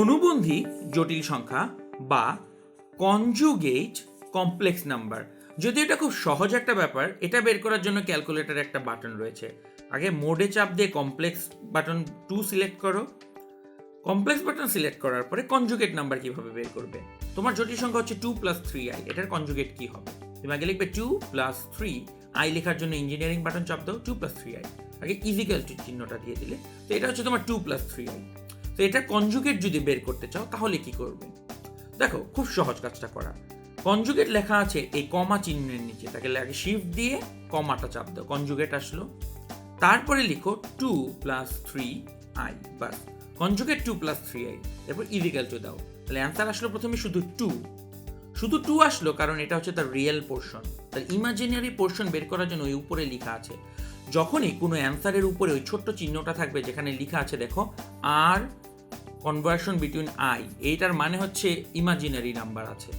অনুবন্ধী জটিল সংখ্যা বা কনজুগেট কমপ্লেক্স নাম্বার যদি এটা খুব সহজ একটা ব্যাপার, এটা বের করার জন্য ক্যালকুলেটর একটা বাটন রয়েছে। আগে মোডে চাপ দিয়ে কমপ্লেক্স বাটন টু সিলেক্ট করো। কমপ্লেক্স বাটন সিলেক্ট করার পরে কনজুগেট নাম্বার কীভাবে বের করবে? তোমার জটিল সংখ্যা হচ্ছে টু প্লাস থ্রি আই এটার কনজুগেট কি হবে? তুমি আগে লিখবে টু প্লাস থ্রি আই লেখার জন্য ইঞ্জিনিয়ারিং বাটন চাপ দাও টু প্লাস থ্রি আই আগে ইজিক্যাল চিহ্নটা দিয়ে দিলে। তো এটা হচ্ছে তোমার টু প্লাস থ্রি আই তো এটা কনজুগেট যদি বের করতে চাও, তাহলে কি করবে? দেখো, খুব সহজ কাজটা করা। কনজুগেট লেখা আছে এই কমা চিহ্নের নিচে। তাকে লাগে শিফট দিয়ে কমাটা চাপ দাও। কনজুগেট আসলো। তারপরে লিখো two plus three i bus conjugate two plus three i এরপর ইজিক্যাল টু দাও। তাহলে অ্যান্সার আসলো প্রথমে শুধু টু শুধু টু আসলো কারণ এটা হচ্ছে তার রিয়েল পোর্শন তার ইমাজিনারি পোর্শন বের করার জন্য ওই উপরে লেখা আছে। যখনই কোনো অ্যান্সারের উপরে ওই ছোট্ট চিহ্নটা থাকবে, যেখানে লেখা আছে, দেখো আর কনভার্সন বিটুইন আই এইটার মানে হচ্ছে ইমাজিনারি নাম্বার আছে।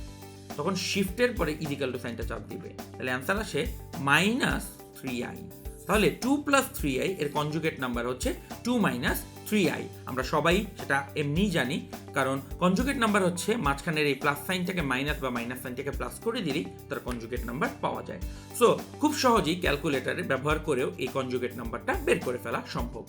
তখন শিফটের পরে ইজিক্যাল টু সাইনটা চাপ দিবে। তাহলে অ্যান্সার আসে মাইনাস থ্রি আই তাহলে টু প্লাস থ্রি আই এর কনজুগেট নাম্বার হচ্ছে টু মাইনাস থ্রি আই আমরা সবাই সেটা এমনিই জানি, কারণ কনজুগেট নাম্বার হচ্ছে মাঝখানের এই প্লাস সাইনটাকে মাইনাস বা মাইনাস সাইনটাকে প্লাস করে দিলেই তার কনজুগেট নাম্বার পাওয়া যায়। সো খুব সহজেই ক্যালকুলেটারে ব্যবহার করেও এই কনজুগেট নাম্বারটা বের করে ফেলা সম্ভব।